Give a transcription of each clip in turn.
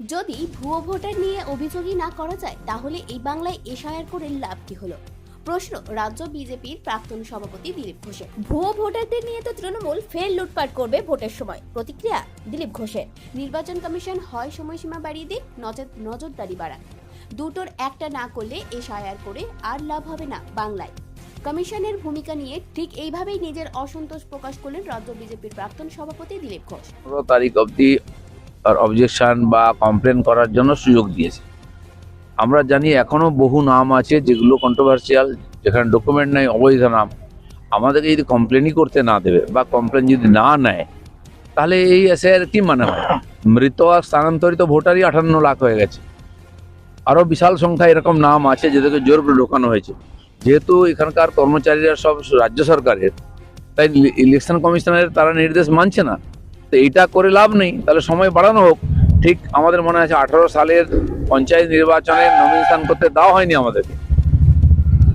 যদি ভুয়ো ভোটার নিয়ে অভিযোগই না করা যায়, তাহলে এই বাংলায় এশায়ার করে লাভ কি হলো। প্রশ্ন, রাজ্য বিজেপির প্রাক্তন সভাপতি দিলীপ ঘোষের। ভুয়ো ভোটারদের নিয়ে তো তৃণমূল ফের লুটপাট করবে ভোটের সময়। প্রতিক্রিয়া, দিলীপ ঘোষের। নির্বাচন কমিশন হয় সময়সীমা বাড়িয়ে দিক, নজর নজরদারি বাড়ান দুটোর একটা না করলে এশায়ার করে আর লাভ হবে না বাংলায়। কমিশনের ভূমিকা নিয়ে ঠিক এইভাবেই নিজের অসন্তোষ প্রকাশ করলেন রাজ্য বিজেপির প্রাক্তন সভাপতি দিলীপ ঘোষ। তারিখ আর অবজেকশন বা কমপ্লেন করার জন্য সুযোগ দিয়েছে। আমরা জানি এখনও বহু নাম আছে যেগুলো কন্ট্রোভার্সিয়াল যেখানে ডকুমেন্ট নেই, অবৈধ নাম। আমাদেরকে যদি কমপ্লেনই করতে না দেবে বা কমপ্লেন যদি না নেয়, তাহলে এই এসের কি মানে হয়? মৃত আর স্থানান্তরিত ভোটারই আটান্ন লাখ হয়ে গেছে। আরও বিশাল সংখ্যা এরকম নাম আছে যেদেরকে জোর করে ঢোকানো হয়েছে। যেহেতু এখানকার কর্মচারীরা সব রাজ্য সরকারের, তাই ইলেকশন কমিশনের তারা নির্দেশ মানছে না। তো এইটা করে লাভ নেই। তাহলে সময় বাড়ানো হোক। ঠিক আমাদের মনে আছে আঠারো সালের পঞ্চায়েত নির্বাচনে নমিনেশন করতে দেওয়া হয়নি আমাদেরকে।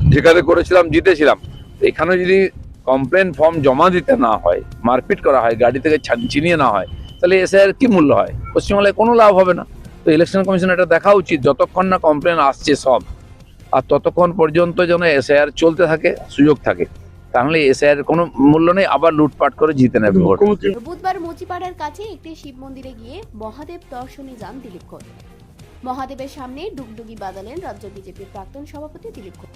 যেখানে করেছিলাম জিতেছিলাম। এখানে যদি কমপ্লেন ফর্ম জমা দিতে না হয় মারপিট করা হয় গাড়ি থেকে ছান- ছিনিয়ে না হয় তাহলে এসে আর কি মূল্য হয়? পশ্চিমবাংলায় কোনো লাভ হবে না। তো ইলেকশন কমিশন এটা দেখা উচিত। যতক্ষণ না কমপ্লেন আসছে সব আর ততক্ষণ পর্যন্ত যেন এসআইআর চলতে থাকে সুযোগ থাকে। তাহলে এসআইআর কোনো মূল্য নেই আবার লুটপাট করে জিতে নেবে বুধবার মুচিপাড়ার কাছে একটি শিব মন্দিরে গিয়ে মহাদেব দর্শনে যান দিলীপ ঘোষ। মহাদেবের সামনে ডুগডুগি বাজালেন রাজ্য বিজেপির প্রাক্তন সভাপতি দিলীপ ঘোষ।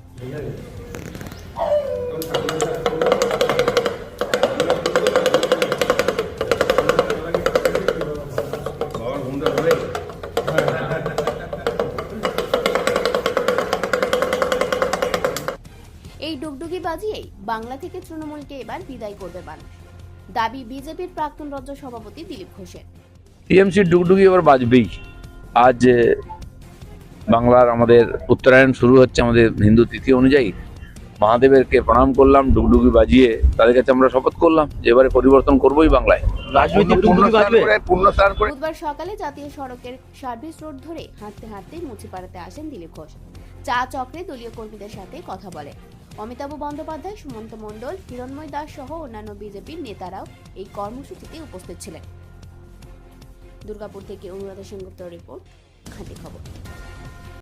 এই ডুগডুগি বাজিয়েই বাংলা থেকে তৃণমূলকে এবার বিদায় করবে মানুষ। দাবি বিজেপির প্রাক্তন রাজ্য সভাপতি দিলীপ ঘোষের। টিএমসি ডুগডুগি এবার বাজবেই। আজ বাংলার আমাদের উত্তরায়ণ শুরু হচ্ছে আমাদের হিন্দু তিথি অনুযায়ী। মহাদেবেরকে প্রণাম করলাম ডুগডুগি বাজিয়ে তাদের কাছে আমরা শপথ করলাম যে এবারে পরিবর্তন করবোই বাংলায়। রাজনৈতিক ডুগডুগি বাজবে? পূর্ণস্থান করে। বুধবার সকালে জাতীয় সড়কের সার্ভিস রোড ধরে হাঁটতে হাঁটতে মুচিপাড়াতে আসেন দিলীপ ঘোষ। চা চক্রে দলীয় কর্মীদের সাথে কথা বলে। অমিতাভ বন্দ্যোপাধ্যায়, সুমন্ত মণ্ডল, হিরণময় দাস সহ অন্যান্য বিজেপির নেতারাও এই কর্মসূচিতে উপস্থিত ছিলেন। দুর্গাপুর থেকে অনুরাধা সেনগুপ্ত রিপোর্ট, খাঁটি খবর।